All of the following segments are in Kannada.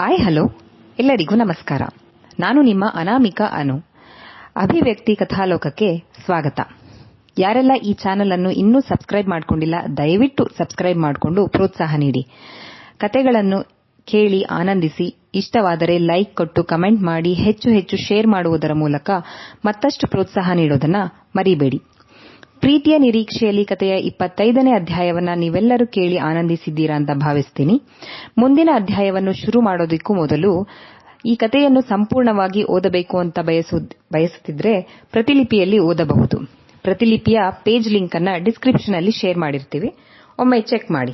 ಆಯ್ ಹಲೋ ಎಲ್ಲರಿಗೂ ನಮಸ್ಕಾರ. ನಾನು ನಿಮ್ಮ ಅನಾಮಿಕಾ ಅನು. ಅಭಿವ್ಯಕ್ತಿ ಕಥಾಲೋಕಕ್ಕೆ ಸ್ವಾಗತ. ಯಾರೆಲ್ಲ ಈ ಚಾನೆಲ್ ಅನ್ನು ಇನ್ನೂ ಸಬ್ಸ್ಕ್ರೈಬ್ ಮಾಡಿಕೊಂಡಿಲ್ಲ, ದಯವಿಟ್ಟು ಸಬ್ಸ್ಕ್ರೈಬ್ ಮಾಡಿಕೊಂಡು ಪ್ರೋತ್ಸಾಹ ನೀಡಿ. ಕತೆಗಳನ್ನು ಕೇಳಿ ಆನಂದಿಸಿ, ಇಷ್ಟವಾದರೆ ಲೈಕ್ ಕೊಟ್ಟು ಕಮೆಂಟ್ ಮಾಡಿ, ಹೆಚ್ಚು ಹೆಚ್ಚು ಶೇರ್ ಮಾಡುವುದರ ಮೂಲಕ ಮತ್ತಷ್ಟು ಪ್ರೋತ್ಸಾಹ ನೀಡೋದನ್ನ ಮರಿಬೇಡಿ. ಪ್ರೀತಿಯ ನಿರೀಕ್ಷೆಯಲ್ಲಿ ಕಥೆಯ ಇಪ್ಪತ್ತೈದನೇ ಅಧ್ಯಾಯವನ್ನ ನೀವೆಲ್ಲರೂ ಕೇಳಿ ಆನಂದಿಸಿದ್ದೀರಾ ಅಂತ ಭಾವಿಸ್ತೀನಿ. ಮುಂದಿನ ಅಧ್ಯಾಯವನ್ನು ಶುರು ಮಾಡೋದಕ್ಕೂ ಮೊದಲು ಈ ಕಥೆಯನ್ನು ಸಂಪೂರ್ಣವಾಗಿ ಓದಬೇಕು ಅಂತ ಬಯಸುತ್ತಿದ್ರೆ ಪ್ರತಿಲಿಪಿಯಲ್ಲಿ ಓದಬಹುದು. ಪ್ರತಿಲಿಪಿಯ ಪೇಜ್ ಲಿಂಕ್ ಅನ್ನ ಡಿಸ್ಕ್ರಿಪ್ಷನ್ ಅಲ್ಲಿ ಶೇರ್ ಮಾಡಿರ್ತೀವಿ. ಒಮ್ಮೆ ಚೆಕ್ ಮಾಡಿ.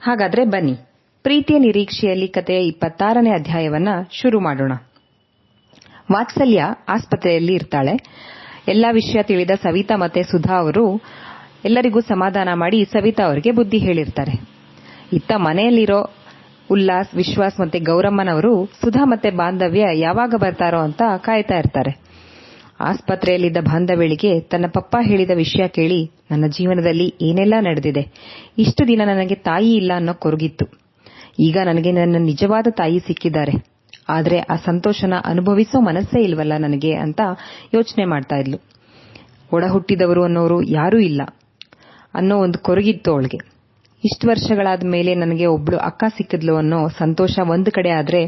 ಹಾಗಾದ್ರೆ ಬನ್ನಿ. ಪ್ರೀತಿಯ ನಿರೀಕ್ಷೆಯಲ್ಲಿ ಕಥೆಯ ಇಪ್ಪತ್ತಾರನೇ ಅಧ್ಯಾಯವನ್ನ ಶುರು ಮಾಡೋಣ. ವಾತ್ಸಲ್ಯ ಆಸ್ಪತ್ರೆಯಲ್ಲಿ ಇರ್ತಾಳೆ. ಎಲ್ಲಾ ವಿಷಯ ತಿಳಿದ ಸವಿತಾ ಮತ್ತೆ ಸುಧಾ ಅವರು, ಎಲ್ಲರಿಗೂ ಸಮಾಧಾನ ಮಾಡಿ ಸವಿತಾ ಅವರಿಗೆ ಬುದ್ಧಿ ಹೇಳಿರ್ತಾರೆ. ಇತ್ತ ಮನೆಯಲ್ಲಿರೋ ಉಲ್ಲಾಸ್, ವಿಶ್ವಾಸ್ ಮತ್ತೆ ಗೌರಮ್ಮನವರು ಸುಧಾ ಮತ್ತೆ ಬಾಂಧವ್ಯ ಯಾವಾಗ ಬರ್ತಾರೋ ಅಂತ ಕಾಯ್ತಾ ಇರ್ತಾರೆ. ಆಸ್ಪತ್ರೆಯಲ್ಲಿದ್ದ ಬಾಂಧವ್ಯಳಿಗೆ ತನ್ನ ಪಪ್ಪ ಹೇಳಿದ ವಿಷಯ ಕೇಳಿ ನನ್ನ ಜೀವನದಲ್ಲಿ ಏನೆಲ್ಲ ನಡೆದಿದೆ, ಇಷ್ಟು ದಿನ ನನಗೆ ತಾಯಿ ಇಲ್ಲ ಅನ್ನೋ ಕೊರಗಿತ್ತು. ಈಗ ನನಗೆ ನನ್ನ ನಿಜವಾದ ತಾಯಿ ಸಿಕ್ಕಿದ್ದಾರೆ. ಆದ್ರೆ ಆ ಸಂತೋಷನ ಅನುಭವಿಸೋ ಮನಸ್ಸೇ ಇಲ್ವಲ್ಲ ನನಗೆ ಅಂತ ಯೋಚನೆ ಮಾಡ್ತಾ ಇದ್ಲು. ಒಡ ಹುಟ್ಟಿದವರು ಅನ್ನೋರು ಯಾರೂ ಇಲ್ಲ. ಅನ್ನೋ ಒಂದು ಕೊರಗಿತ್ತು ಅವಳಿಗೆ. ಇಷ್ಟು ವರ್ಷಗಳಾದ ಮೇಲೆ ನನಗೆ ಒಬ್ಳು ಅಕ್ಕ ಸಿಕ್ಕಿದ್ಲು ಅನ್ನೋ ಸಂತೋಷ ಒಂದು ಕಡೆ ಆದ್ರೆ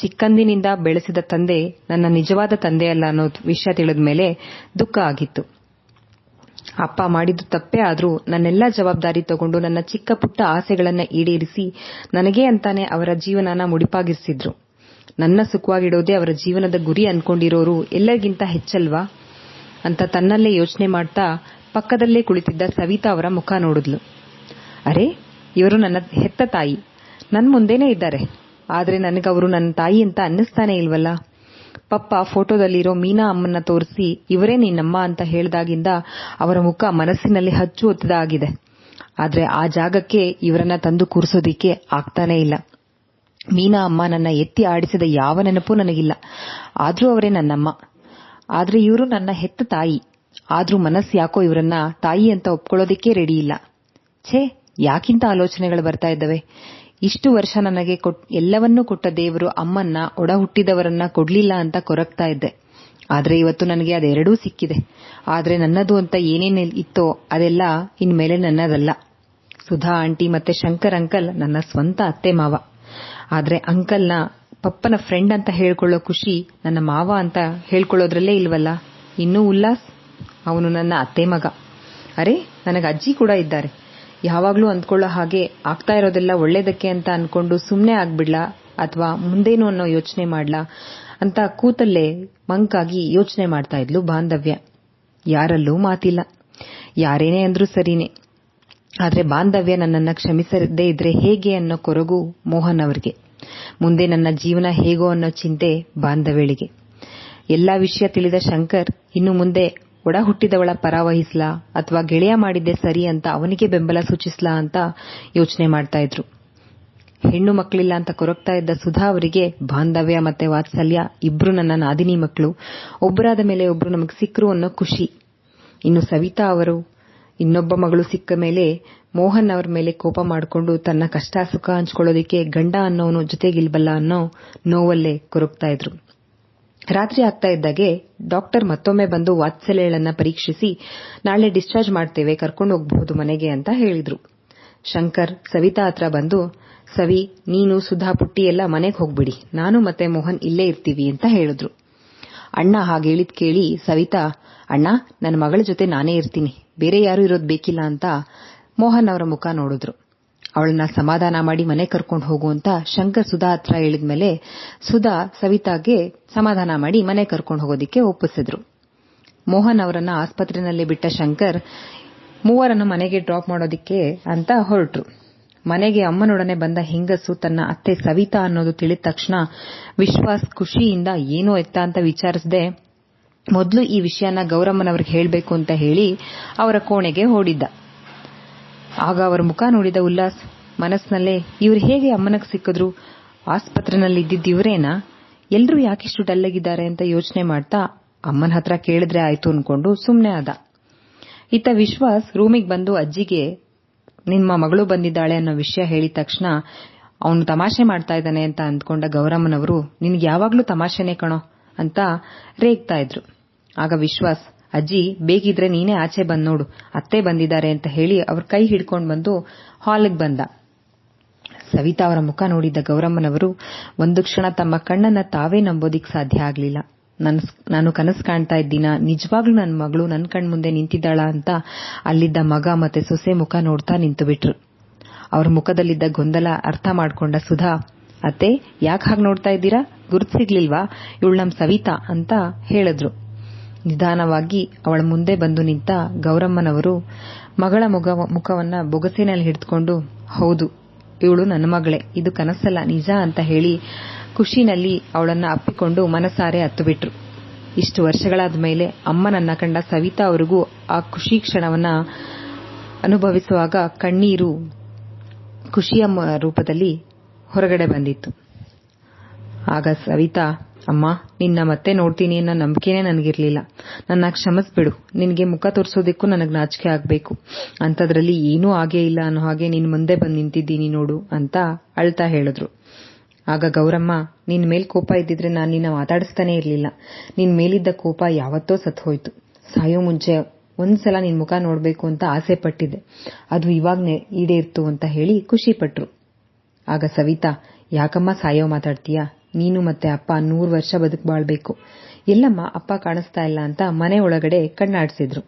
ಚಿಕ್ಕಂದಿನಿಂದ ಬೆಳೆಸಿದ ತಂದೆ ನನ್ನ ನಿಜವಾದ ತಂದೆ ಅಲ್ಲ ಅನ್ನೋ ವಿಷಯ ತಿಳಿದ ಮೇಲೆ ದುಃಖ ಆಗಿತ್ತು. ಅಪ್ಪ ಮಾಡಿದ್ದು ತಪ್ಪೇ ಆದರೂ ನನ್ನೆಲ್ಲ ಜವಾಬ್ದಾರಿ ತಗೊಂಡು ನನ್ನ ಚಿಕ್ಕ ಪುಟ್ಟ ಆಸೆಗಳನ್ನ ಈಡೇರಿಸಿ ನನಗೇ ಅಂತಾನೆ ಅವರ ಜೀವನನ ಮುಡಿಪಾಗಿರಿಸಿದ್ರು. ನನ್ನ ಸುಖವಾಗಿಡೋದೇ ಅವರ ಜೀವನದ ಗುರಿ ಅನ್ಕೊಂಡಿರೋರು ಎಲ್ಲರಿಗಿಂತ ಹೆಚ್ಚಲ್ವಾ? ಅಂತ ತನ್ನಲ್ಲೇ ಯೋಚನೆ ಮಾಡ್ತಾ ಪಕ್ಕದಲ್ಲೇ ಕುಳಿತಿದ್ದ ಸವಿತಾ ಅವರ ಮುಖ ನೋಡಿದ್ಲು. ಅರೆ, ಇವರು ನನ್ನ ಹೆತ್ತ ತಾಯಿ. ನನ್ನ ಮುಂದೆನೇ ಇದ್ದಾರೆ. ಆದರೆ ನನಗವರು ನನ್ನ ತಾಯಿ ಅಂತ ಅನ್ನಿಸ್ತಾನೆ ಇಲ್ವಲ್ಲ? ಪಪ್ಪ ಫೋಟೋದಲ್ಲಿರೋ ಮೀನಾ ಅಮ್ಮನ್ನ ತೋರಿಸಿ ಇವರೇ ನಿನ್ನಮ್ಮ ಅಂತ ಹೇಳಿದಾಗಿಂದ ಅವರ ಮುಖ ಮನಸ್ಸಿನಲ್ಲಿ ಹಚ್ಚು ಒತ್ತದಾಗಿದೆ ಆದರೆ ಆ ಜಾಗಕ್ಕೆ ಇವರನ್ನ ತಂದು ಕೂರಿಸೋದಿಕ್ಕೆ ಆಗ್ತಾನೇ ಇಲ್ಲ. ಮೀನಾ ಅಮ್ಮ ನನ್ನ ಎತ್ತಿ ಆಡಿಸಿದ ಯಾವ ನೆನಪೂ ನನಗಿಲ್ಲ. ಆದರೂ ಅವರೇ ನನ್ನಮ್ಮ. ಆದ್ರೆ ಇವರು ನನ್ನ ಹೆತ್ತ ತಾಯಿ. ಆದ್ರೂ ಮನಸ್ಸು ಯಾಕೋ ಇವರನ್ನ ತಾಯಿ ಅಂತ ಒಪ್ಕೊಳ್ಳೋದಿಕ್ಕೆ ರೆಡಿ ಇಲ್ಲ. ಛೇ, ಯಾಕಿಂತ ಆಲೋಚನೆಗಳು ಬರ್ತಾ ಇದ್ದವೆ? ಇಷ್ಟು ವರ್ಷ ನನಗೆ ಎಲ್ಲವನ್ನೂ ಕೊಟ್ಟ ದೇವರು ಅಮ್ಮನ್ನ, ಒಡ ಹುಟ್ಟಿದವರನ್ನ ಕೊಡ್ಲಿಲ್ಲ ಅಂತ ಕೊರಗ್ತಾ ಇದ್ದೆ. ಆದ್ರೆ ಇವತ್ತು ನನಗೆ ಅದೆರಡೂ ಸಿಕ್ಕಿದೆ. ಆದ್ರೆ ನನ್ನದು ಅಂತ ಏನೇನು ಇತ್ತೋ ಅದೆಲ್ಲ ಇನ್ಮೇಲೆ ನನ್ನದಲ್ಲ. ಸುಧಾ, ಆಂಟಿ ಮತ್ತೆ ಶಂಕರ್ ಅಂಕಲ್ ನನ್ನ ಸ್ವಂತ ಅತ್ತೆ ಮಾವ. ಆದ್ರೆ ಅಂಕಲ್ನ ಪಪ್ಪನ ಫ್ರೆಂಡ್ ಅಂತ ಹೇಳ್ಕೊಳ್ಳೋ ಖುಷಿ ನನ್ನ ಮಾವ ಅಂತ ಹೇಳ್ಕೊಳ್ಳೋದ್ರಲ್ಲೇ ಇಲ್ವಲ್ಲ? ಇನ್ನೂ ಉಲ್ಲಾಸ್? ಅವನು ನನ್ನ ಅತ್ತೆ ಮಗ. ಅರೆ, ನನಗೆ ಅಜ್ಜಿ ಕೂಡ ಇದ್ದಾರೆ. ಯಾವಾಗಲೂ ಅಂದ್ಕೊಳ್ಳೋ ಹಾಗೆ ಆಗ್ತಾ ಇರೋದೆಲ್ಲ ಒಳ್ಳೇದಕ್ಕೆ ಅಂತ ಅನ್ಕೊಂಡು ಸುಮ್ಮನೆ ಆಗ್ಬಿಡ್ಲಾ ಅಥವಾ ಮುಂದೇನು ಅನ್ನೋ ಯೋಚನೆ ಮಾಡ್ಲಾ ಅಂತ ಕೂತಲ್ಲೇ ಮಂಕಾಗಿ ಯೋಚನೆ ಮಾಡ್ತಾ ಇದ್ಲು ಬಾಂಧವ್ಯ. ಯಾರಲ್ಲೂ ಮಾತಿಲ್ಲ. ಯಾರೇನೇ ಅಂದ್ರೂ ಸರಿನೇ. ಆದ್ರೆ ಬಾಂಧವ್ಯ ನನ್ನನ್ನು ಕ್ಷಮಿಸದೇ ಇದ್ರೆ ಹೇಗೆ ಅನ್ನೋ ಕೊರಗು ಮೋಹನ್ ಅವರಿಗೆ ಮುಂದೆ ನನ್ನ ಜೀವನ ಹೇಗೋ ಅನ್ನೋ ಚಿಂತೆ ಬಾಂಧವ್ಯಳಿಗೆ. ಎಲ್ಲ ವಿಷಯ ತಿಳಿದ ಶಂಕರ್, ಇನ್ನು ಮುಂದೆ ಒಡ ಹುಟ್ಟಿದವಳ ಪರ ಅಥವಾ ಗೆಳೆಯ ಮಾಡಿದ್ದೆ ಸರಿ ಅಂತ ಅವನಿಗೆ ಬೆಂಬಲ ಸೂಚಿಸ್ಲಾ ಅಂತ ಯೋಚನೆ ಮಾಡ್ತಾ ಇದ್ರು. ಹೆಣ್ಣು ಮಕ್ಕಳಿಲ್ಲ ಅಂತ ಕೊರಗ್ತಾ ಇದ್ದ ಸುಧಾ ಅವರಿಗೆ ಬಾಂಧವ್ಯ ಮತ್ತೆ ವಾತ್ಸಲ್ಯ, ಇಬ್ರು ನನ್ನ ನಾದಿನಿ ಮಕ್ಕಳು ಒಬ್ಬರಾದ ಮೇಲೆ ಒಬ್ರು ನಮಗೆ ಸಿಕ್ಕರು ಅನ್ನೋ ಖುಷಿ. ಇನ್ನು ಸವಿತಾ ಅವರು ಇನ್ನೊಬ್ಬ ಮಗಳು ಸಿಕ್ಕ ಮೇಲೆ ಮೋಹನ್ ಅವರ ಮೇಲೆ ಕೋಪ ಮಾಡಿಕೊಂಡು ತನ್ನ ಕಷ್ಟ ಸುಖ ಹಂಚ್ಕೊಳ್ಳೋದಿಕ್ಕೆ ಗಂಡ ಅನ್ನೋನು ಜೊತೆಗಿಲ್ಬಲ್ಲ ಅನ್ನೋ ನೋವಲ್ಲೇ ಕೊರಗ್ತಾ ಇದ್ರು. ರಾತ್ರಿ ಆಗ್ತಾ ಇದ್ದಾಗೆ ಡಾಕ್ಟರ್ ಮತ್ತೊಮ್ಮೆ ಬಂದು ವಾತ್ಸಲ್ಯಗಳನ್ನು ಪರೀಕ್ಷಿಸಿ, ನಾಳೆ ಡಿಸ್ಚಾರ್ಜ್ ಮಾಡ್ತೇವೆ, ಕರ್ಕೊಂಡು ಹೋಗಬಹುದು ಮನೆಗೆ ಅಂತ ಹೇಳಿದ್ರು. ಶಂಕರ್ ಸವಿತಾ ಹತ್ರ ಬಂದು, ಸವಿ, ನೀನು ಸುಧಾ ಪುಟ್ಟಿ ಎಲ್ಲ ಮನೆಗೆ ಹೋಗ್ಬಿಡಿ, ನಾನು ಮತ್ತೆ ಮೋಹನ್ ಇಲ್ಲೇ ಇರ್ತೀವಿ ಅಂತ ಹೇಳಿದ್ರು. ಅಣ್ಣ ಹಾಗೆ ಹೇಳಿದ್ ಕೇಳಿ ಸವಿತಾ, ಅಣ್ಣ, ನನ್ನ ಮಗಳ ಜೊತೆ ನಾನೇ ಇರ್ತೀನಿ. ಬೇರೆ ಯಾರು ಇರೋದು ಬೇಕಿಲ್ಲ ಅಂತ ಮೋಹನ್ ಅವರ ಮುಖ ನೋಡಿದ್ರು. ಅವಳನ್ನ ಸಮಾಧಾನ ಮಾಡಿ ಮನೆ ಕರ್ಕೊಂಡು ಹೋಗು ಅಂತ ಶಂಕರ್ ಸುಧಾ ಹತ್ರ ಹೇಳಿದ್ಮೇಲೆ ಸುಧಾ ಸವಿತಾಗೆ ಸಮಾಧಾನ ಮಾಡಿ ಮನೆ ಕರ್ಕೊಂಡು ಹೋಗೋದಿಕ್ಕೆ ಒಪ್ಪಿಸಿದ್ರು. ಮೋಹನ್ ಅವರನ್ನ ಆಸ್ಪತ್ರೆಯಲ್ಲಿ ಬಿಟ್ಟ ಶಂಕರ್ ಮೂವರನ್ನು ಮನೆಗೆ ಡ್ರಾಪ್ ಮಾಡೋದಿಕ್ಕೆ ಅಂತ ಹೊರಟ್ರು. ಮನೆಗೆ ಅಮ್ಮನೊಡನೆ ಬಂದ ಹೆಂಗಸು ತನ್ನ ಅತ್ತೆ ಸವಿತಾ ಅನ್ನೋದು ತಿಳಿದ ತಕ್ಷಣ ವಿಶ್ವಾಸ್ ಖುಷಿಯಿಂದ ಏನೋ ಎತ್ತ ಅಂತ ವಿಚಾರಿಸದೆ, ಮೊದಲು ಈ ವಿಷಯನ ಗೌರಮ್ಮನವ್ರಿಗೆ ಹೇಳಬೇಕು ಅಂತ ಹೇಳಿ ಅವರ ಕೋಣೆಗೆ ಓಡಿದ್ದ. ಆಗ ಅವರ ಮುಖ ನೋಡಿದ ಉಲ್ಲಾಸ್, ಮನಸ್ಸಿನಲ್ಲೇ, ಇವ್ರು ಹೇಗೆ ಅಮ್ಮನಗ್ ಸಿಕ್ಕಿದ್ರು? ಆಸ್ಪತ್ರೆನಲ್ಲಿ ಇದ್ದಿದ್ದ ಇವರೇನಾ? ಎಲ್ರೂ ಯಾಕಿಷ್ಟು ಡಲ್ಲಾಗಿದ್ದಾರೆ ಅಂತ ಯೋಚನೆ ಮಾಡ್ತಾ ಅಮ್ಮನ ಹತ್ರ ಕೇಳಿದ್ರೆ ಆಯ್ತು ಅನ್ಕೊಂಡು ಸುಮ್ಮನೆ ಆದ. ಇತ್ತ ವಿಶ್ವಾಸ್ ರೂಮಿಗೆ ಬಂದು ಅಜ್ಜಿಗೆ ನಿಮ್ಮ ಮಗಳು ಬಂದಿದ್ದಾಳೆ ಅನ್ನೋ ವಿಷಯ ಹೇಳಿದ ತಕ್ಷಣ ಅವನು ತಮಾಷೆ ಮಾಡ್ತಾ ಇದ್ದಾನೆ ಅಂತ ಅಂದ್ಕೊಂಡ ಗೌರಮ್ಮನವರು, ನಿನ್ಗೆ ಯಾವಾಗ್ಲೂ ತಮಾಷೆನೇ ಕಣೋ ಅಂತ ರೇಗ್ತಾ ಇದ್ರು. ಆಗ ವಿಶ್ವಾಸ್, ಅಜ್ಜಿ ಬೇಕಿದ್ರೆ ನೀನೇ ಆಚೆ ಬಂದ್ ನೋಡು, ಅತ್ತೆ ಬಂದಿದ್ದಾರೆ ಅಂತ ಹೇಳಿ ಅವ್ರ ಕೈ ಹಿಡ್ಕೊಂಡ್ ಬಂದು ಹಾಲ್ಗೆ ಬಂದ. ಸವಿತಾ ಅವರ ಮುಖ ನೋಡಿದ್ದ ಗೌರಮ್ಮನವರು, ಒಂದು ಕ್ಷಣ ತಮ್ಮ ಕಣ್ಣನ್ನ ತಾವೇ ನಂಬೋದಿಕ್ ಸಾಧ್ಯ ಆಗ್ಲಿಲ್ಲ. ನಾನು ಕನಸು ಕಾಣ್ತಾ ಇದ್ದೀನ? ನಿಜವಾಗ್ಲೂ ನನ್ನ ಮಗಳು ನನ್ನ ಕಣ್ಮುಂದೆ ನಿಂತಿದ್ದಾಳ ಅಂತ ಅಲ್ಲಿದ್ದ ಮಗ ಮತ್ತೆ ಸೊಸೆ ಮುಖ ನೋಡ್ತಾ ನಿಂತು ಬಿಟ್ರು ಅವ್ರ ಮುಖದಲ್ಲಿದ್ದ ಗೊಂದಲ ಅರ್ಥ ಮಾಡ್ಕೊಂಡ ಸುಧಾ, ಅತ್ತೆ, ಯಾಕೆ ಹಾಗೆ ನೋಡ್ತಾ ಇದ್ದೀರಾ? ಗುರುತು ಸಿಗ್ಲಿಲ್ವಾ? ಇವಳು ನಮ್ಮ ಸವಿತಾ ಅಂತ ಹೇಳಿದ್ರು. ನಿಧಾನವಾಗಿ ಅವಳ ಮುಂದೆ ಬಂದು ನಿಂತ ಗೌರಮ್ಮನವರು ಮಗಳ ಮುಖವನ್ನ ಬೊಗಸೆನಲ್ಲಿ ಹಿಡಿದುಕೊಂಡು, ಹೌದು, ಇವಳು ನನ್ನ ಮಗಳೇ, ಇದು ಕನಸಲ್ಲ, ನಿಜ ಅಂತ ಹೇಳಿ ಖುಷಿನಲ್ಲಿ ಅವಳನ್ನ ಅಪ್ಪಿಕೊಂಡು ಮನಸಾರೆ ಹತ್ತುಬಿಟ್ರು. ಇಷ್ಟು ವರ್ಷಗಳಾದ ಮೇಲೆ ಅಮ್ಮನನ್ನ ಕಂಡ ಸವಿತಾ ಅವರಿಗೂ ಆ ಖುಷಿ ಕ್ಷಣವನ್ನ ಅನುಭವಿಸುವಾಗ ಕಣ್ಣೀರು ಖುಷಿಯ ರೂಪದಲ್ಲಿ ಹೊರಗಡೆ ಬಂದಿತ್ತು. ಆಗ ಸವಿತಾ, ಅಮ್ಮ, ನಿನ್ನ ಮತ್ತೆ ನೋಡ್ತೀನಿ ಅನ್ನೋ ನಂಬಿಕೆನೇ ನನಗಿರ್ಲಿಲ್ಲ. ನನ್ನ ಕ್ಷಮಿಸ್ಬಿಡು. ನಿನಗೆ ಮುಖ ತೋರಿಸೋದಕ್ಕೂ ನನಗೆ ನಾಚಿಕೆ ಆಗಬೇಕು. ಅಂಥದ್ರಲ್ಲಿ ಏನೂ ಆಗೇ ಇಲ್ಲ ಅನ್ನೋ ಹಾಗೆ ನಿನ್ ಮುಂದೆ ಬಂದು ನಿಂತಿದ್ದೀನಿ ನೋಡು ಅಂತ ಅಳ್ತಾ ಹೇಳಿದ್ರು. ಆಗ ಗೌರಮ್ಮ, ನಿನ್ ಮೇಲ್ ಕೋಪ ಇದ್ದಿದ್ರೆ ನಾನು ನಿನ್ನ ಮಾತಾಡಿಸ್ತಾನೆ ಇರ್ಲಿಲ್ಲ. ನಿನ್ ಮೇಲಿದ್ದ ಕೋಪ ಯಾವತ್ತೋ ಸತ್ ಹೋಯ್ತು ಸಾಯೋ ಮುಂಚೆ ಒಂದ್ಸಲ ನಿನ್ ಮುಖ ನೋಡ್ಬೇಕು ಅಂತ ಆಸೆ ಪಟ್ಟಿದ್ದೆ. ಅದು ಇವಾಗ ಈಡೇರ್ತು ಅಂತ ಹೇಳಿ ಖುಷಿ ಪಟ್ರು. ಆಗ ಸವಿತಾ, ಯಾಕಮ್ಮ ಸಾಯೋ ಮಾತಾಡ್ತೀಯಾ? ನೀನು ಮತ್ತೆ ಅಪ್ಪ ನೂರು ವರ್ಷ ಬದುಕ್ ಬಾಳ್ಬೇಕು. ಎಲ್ಲಮ್ಮ ಅಪ್ಪ ಕಾಣಿಸ್ತಾ ಇಲ್ಲ ಅಂತ ಮನೆ ಒಳಗಡೆ ಕಣ್ಣಾಡ್ಸಿದ್ರು.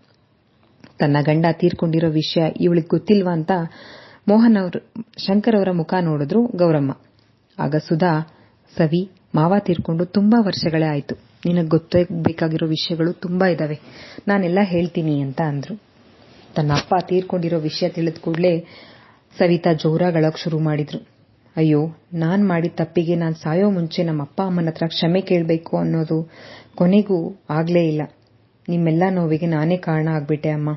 ತನ್ನ ಗಂಡ ತೀರ್ಕೊಂಡಿರೋ ವಿಷಯ ಇವಳಿಗೆ ಗೊತ್ತಿಲ್ವಾ ಅಂತ ಮೋಹನ್ ಅವರು, ಶಂಕರ್ ಅವರ ಮುಖ ನೋಡಿದ್ರು ಗೌರಮ್ಮ. ಆಗ ಸುಧಾ, ಸವಿ, ಮಾವ ತೀರ್ಕೊಂಡು ತುಂಬಾ ವರ್ಷಗಳೇ ಆಯ್ತು. ನಿನಗೆ ಗೊತ್ತಾಗಬೇಕಾಗಿರೋ ವಿಷಯಗಳು ತುಂಬಾ ಇದಾವೆ. ನಾನೆಲ್ಲ ಹೇಳ್ತೀನಿ ಅಂತ ಅಂದ್ರು. ತನ್ನ ಅಪ್ಪ ತೀರ್ಕೊಂಡಿರೋ ವಿಷಯ ತಿಳಿದ ಕೂಡಲೇ ಸವಿತಾ ಜೋರಾಗಳಕ್ಕೆ ಶುರು ಮಾಡಿದ್ರು. ಅಯ್ಯೋ, ನಾನ್ ಮಾಡಿದ ತಪ್ಪಿಗೆ ನಾನ್ ಸಾಯೋ ಮುಂಚೆ ನಮ್ಮ ಅಪ್ಪ ಅಮ್ಮನ ಹತ್ರ ಕ್ಷಮೆ ಕೇಳಬೇಕು ಅನ್ನೋದು ಕೊನೆಗೂ ಆಗ್ಲೇ ಇಲ್ಲ. ನಿಮ್ಮೆಲ್ಲ ನೋವಿಗೆ ನಾನೇ ಕಾರಣ ಆಗ್ಬಿಟ್ಟೆ ಅಮ್ಮ.